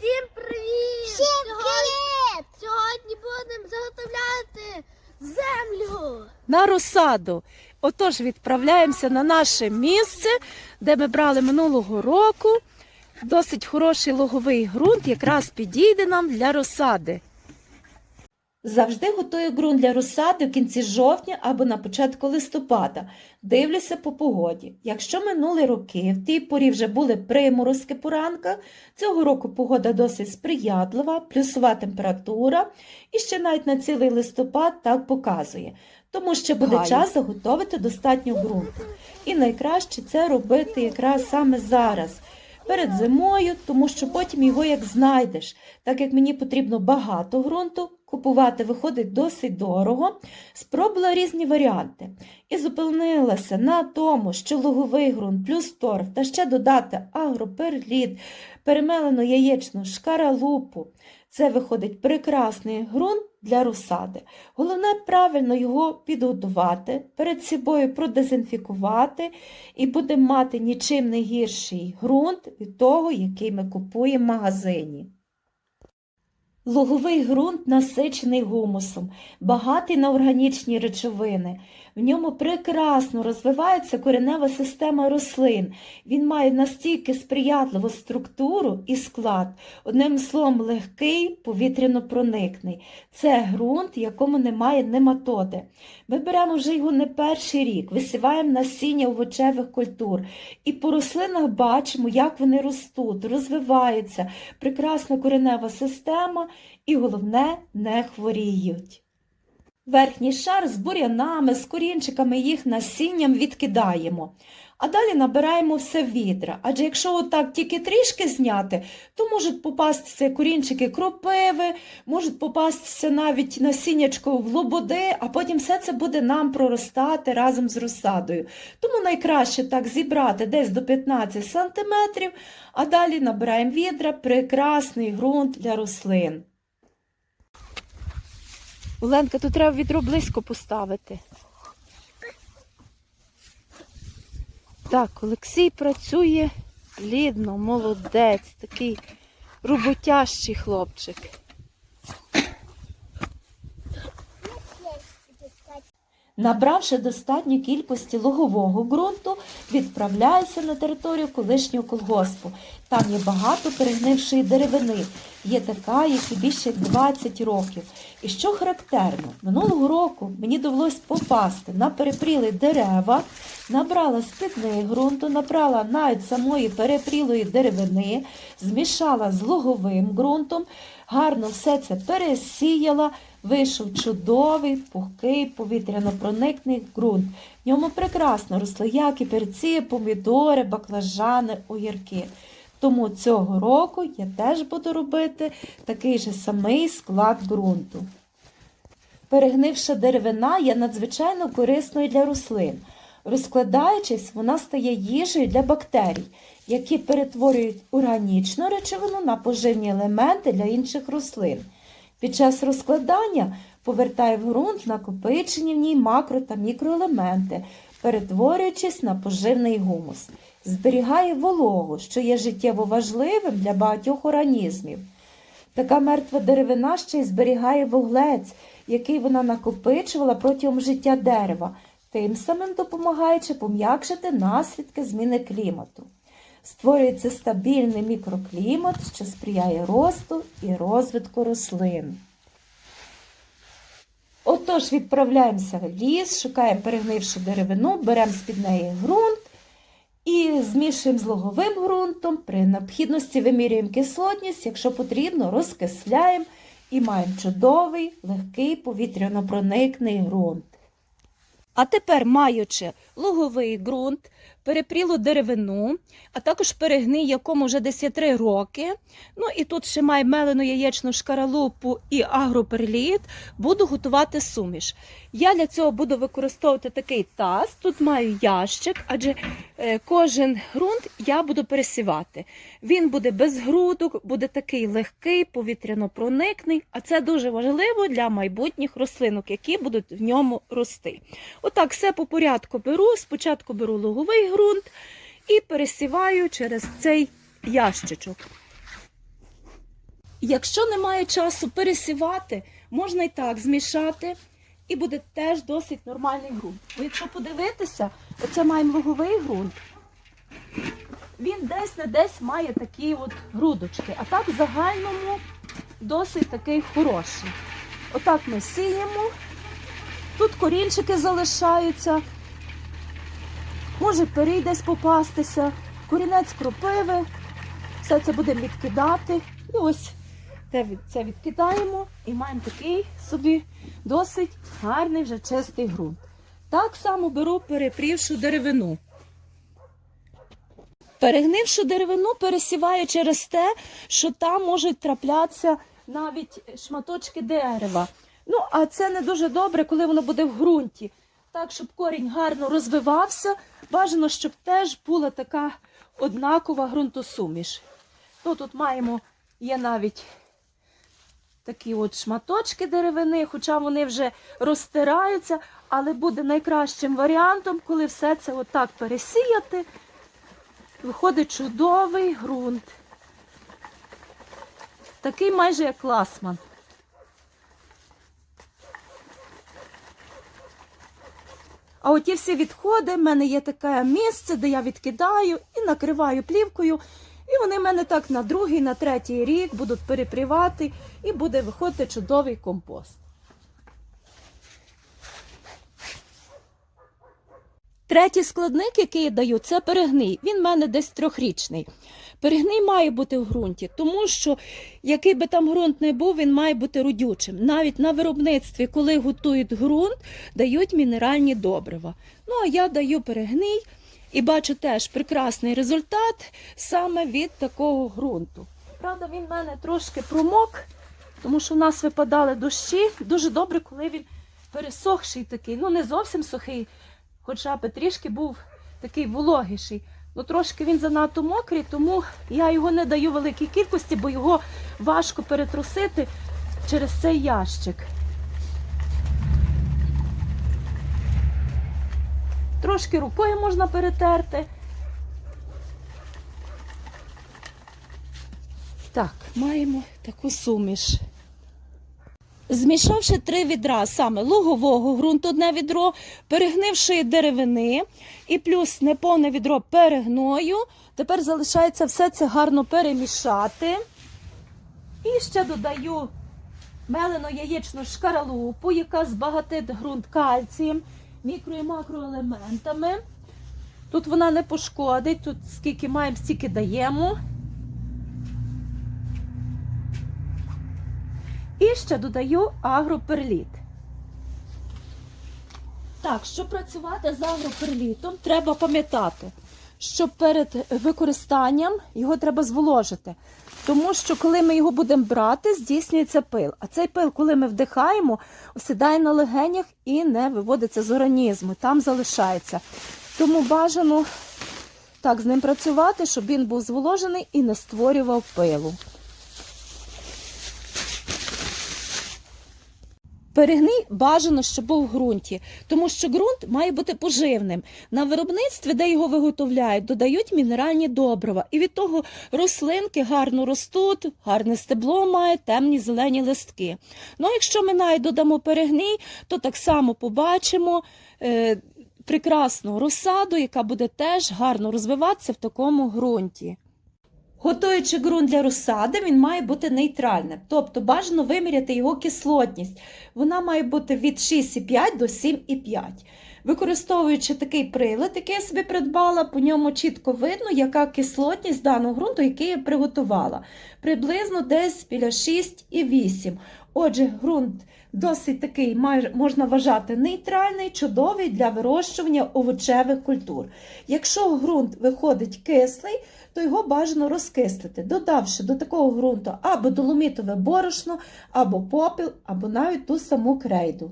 Всім привіт! Всім Сьогодні, привіт! сьогодні будемо заготовляти землю. на розсаду. Отож, відправляємося на наше місце, де ми брали минулого року. Досить хороший логовий ґрунт, якраз підійде нам для розсади. Завжди готую ґрунт для розсади в кінці жовтня або на початку листопада. Дивлюся по погоді. Якщо минули роки в тій порі вже були приморозки по ранках, цього року погода досить сприятлива, плюсова температура, і ще навіть на цілий листопад так показує. Тому що буде Гаю. час заготовити достатньо ґрунту. І найкраще це робити якраз саме зараз, перед зимою, тому що потім його як знайдеш. Так як мені потрібно багато ґрунту, купувати виходить досить дорого. Спробувала різні варіанти і зупинилася на тому, що луговий ґрунт плюс торф та ще додати агроперліт, перемелену яєчну шкаралупу. Це виходить прекрасний ґрунт для розсади. Головне правильно його підготувати, перед собою продезінфікувати і будемо мати нічим не гірший ґрунт від того, який ми купуємо в магазині. Луговий ґрунт насичений гумусом, багатий на органічні речовини. В ньому прекрасно розвивається коренева система рослин. Він має настільки сприятливу структуру і склад, одним словом, легкий, повітряно-проникний. Це ґрунт, якому немає нематоди. Ми беремо вже його не перший рік, висіваємо насіння овочевих культур. І по рослинах бачимо, як вони ростуть, розвиваються, прекрасна коренева система і головне не хворіють. Верхній шар з бур'янами, з корінчиками їх насінням відкидаємо. А далі набираємо все в відра. Адже якщо отак тільки трішки зняти, то можуть попастися корінчики кропиви, можуть попастися навіть насіннячко в лободи, а потім все це буде нам проростати разом з розсадою. Тому найкраще так зібрати десь до 15 см, а далі набираємо відра, прекрасний ґрунт для рослин. Оленка, тут треба відро близько поставити. Так, Олексій працює плідно, молодець, такий роботящий хлопчик. Набравши достатню кількості лугового ґрунту, відправляюся на територію колишнього колгоспу. Там є багато перегнившої деревини. Є така, які більше як 20 років. І що характерно, минулого року мені довелось попасти на перепрілі дерева, набрала з-під ґрунту, набрала навіть самої перепрілої деревини, змішала з луговим ґрунтом, гарно все це пересіяла. Вийшов чудовий, пухкий, повітряно-проникний ґрунт. В ньому прекрасно росли як і перці, помідори, баклажани, огірки. Тому цього року я теж буду робити такий же самий склад ґрунту. Перегнивша деревина є надзвичайно корисною для рослин. Розкладаючись, вона стає їжею для бактерій, які перетворюють органічну речовину на поживні елементи для інших рослин. Під час розкладання повертає в ґрунт накопичені в ній макро та мікроелементи, перетворюючись на поживний гумус. Зберігає вологу, що є життєво важливим для багатьох організмів. Така мертва деревина ще й зберігає вуглець, який вона накопичувала протягом життя дерева, тим самим допомагаючи пом'якшити наслідки зміни клімату. Створюється стабільний мікроклімат, що сприяє росту і розвитку рослин. Отож, відправляємося в ліс, шукаємо перегнившу деревину, беремо з-під неї ґрунт і змішуємо з логовим ґрунтом. При необхідності вимірюємо кислотність, якщо потрібно, розкисляємо і маємо чудовий, легкий повітряно-проникний ґрунт. А тепер, маючи луговий ґрунт, перепрілу деревину, а також перегний, якому вже десь є 3 роки. Ну і тут ще має мелену яєчну шкаралупу і агроперліт, буду готувати суміш. Я для цього буду використовувати такий таз. Тут маю ящик, адже е, кожен ґрунт я буду пересівати. Він буде без грудок, буде такий легкий, повітряно-проникний, а це дуже важливо для майбутніх рослинок, які будуть в ньому рости. Отак, все по порядку беру. Спочатку беру луговий ґрунт і пересіваю через цей ящичок. Якщо немає часу пересівати, можна і так змішати, і буде теж досить нормальний ґрунт. Бо якщо подивитися, оце маємо луговий ґрунт. Він десь не десь має такі от грудочки, а так в загальному досить такий хороший. Отак ми сіємо. Тут корінчики залишаються. Може пирій десь попастися, корінець кропиви. Все це будемо відкидати. І ось це відкидаємо і маємо такий собі досить гарний вже чистий ґрунт. Так само беру перепрівшу деревину. Перегнившу деревину пересіваю через те, що там можуть траплятися навіть шматочки дерева. Ну, а це не дуже добре, коли воно буде в ґрунті. Так, щоб корінь гарно розвивався, бажано, щоб теж була така однакова ґрунтосуміш. Ну, тут маємо, є навіть такі от шматочки деревини, хоча вони вже розтираються, але буде найкращим варіантом, коли все це отак пересіяти. Виходить чудовий ґрунт. Такий майже як ласман. А оті всі відходи, в мене є таке місце, де я відкидаю і накриваю плівкою. І вони в мене так на другий, на третій рік будуть перепрівати і буде виходити чудовий компост. Третій складник, який я даю, це перегній. Він в мене десь трьохрічний. Перегній має бути в ґрунті, тому що який би там ґрунт не був, він має бути родючим. Навіть на виробництві, коли готують ґрунт, дають мінеральні добрива. Ну а я даю перегній і бачу теж прекрасний результат саме від такого ґрунту. Правда, він в мене трошки промок, тому що в нас випадали дощі. Дуже добре, коли він пересохший такий. Ну, не зовсім сухий, хоча б трішки був такий вологіший. Ну, трошки він занадто мокрий, тому я його не даю великій кількості, бо його важко перетрусити через цей ящик. Трошки рукою можна перетерти. Так, маємо таку суміш. Змішавши три відра саме лугового ґрунту одне відро, перегнивши деревини і плюс неповне відро перегною, тепер залишається все це гарно перемішати. І ще додаю мелену яєчну шкаралупу, яка збагатить ґрунт кальцієм, мікро і макроелементами. Тут вона не пошкодить, тут скільки маємо, стільки даємо. І ще додаю агроперліт. Так, щоб працювати з агроперлітом, треба пам'ятати, що перед використанням його треба зволожити. Тому що коли ми його будемо брати, здійснюється пил. А цей пил, коли ми вдихаємо, осідає на легенях і не виводиться з організму, там залишається. Тому бажано так з ним працювати, щоб він був зволожений і не створював пилу. Перегній бажано, щоб був в ґрунті, тому що ґрунт має бути поживним. На виробництві, де його виготовляють, додають мінеральні добрива. І від того рослинки гарно ростуть, гарне стебло має, темні зелені листки. Ну, якщо ми навіть додамо перегній, то так само побачимо е, прекрасну розсаду, яка буде теж гарно розвиватися в такому ґрунті. Готуючи ґрунт для розсади, він має бути нейтральним, тобто бажано виміряти його кислотність. Вона має бути від 6,5 до 7,5. Використовуючи такий прилад, який я собі придбала, по ньому чітко видно, яка кислотність даного ґрунту, який я приготувала. Приблизно десь біля 6,8. Отже, ґрунт досить такий можна вважати нейтральний, чудовий для вирощування овочевих культур. Якщо ґрунт виходить кислий, то його бажано розкислити, додавши до такого ґрунту або доломітове борошно, або попіл, або навіть ту саму крейду.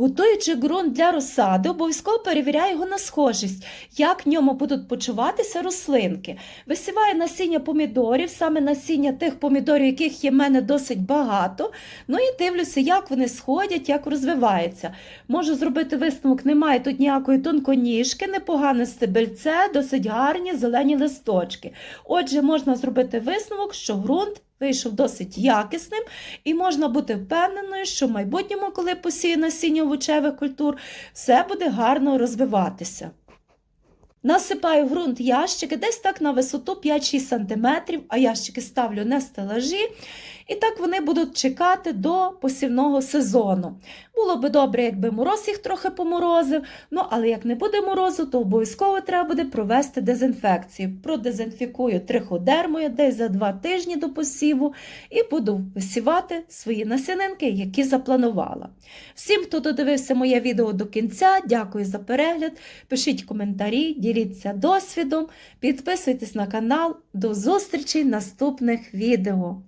Готуючи ґрунт для розсади, обов'язково перевіряю його на схожість, як в ньому будуть почуватися рослинки. Висіваю насіння помідорів, саме насіння тих помідорів, яких є в мене досить багато. Ну і дивлюся, як вони сходять, як розвиваються. Можу зробити висновок, немає тут ніякої тонконіжки, непогане стебельце, досить гарні зелені листочки. Отже, можна зробити висновок, що ґрунт вийшов досить якісним, і можна бути впевненою, що в майбутньому, коли посіє насіння овочевих культур, все буде гарно розвиватися. Насипаю в ґрунт ящики десь так на висоту 5-6 см, а ящики ставлю на стелажі, і так вони будуть чекати до посівного сезону. Було би добре, якби мороз їх трохи поморозив, ну але як не буде морозу, то обов'язково треба буде провести дезінфекцію. Продезінфікую триходермою десь за 2 тижні до посіву і буду висівати свої насінинки, які запланувала. Всім, хто додивився моє відео до кінця, дякую за перегляд. Пишіть коментарі, діліться досвідом, підписуйтесь на канал. До зустрічі в наступних відео.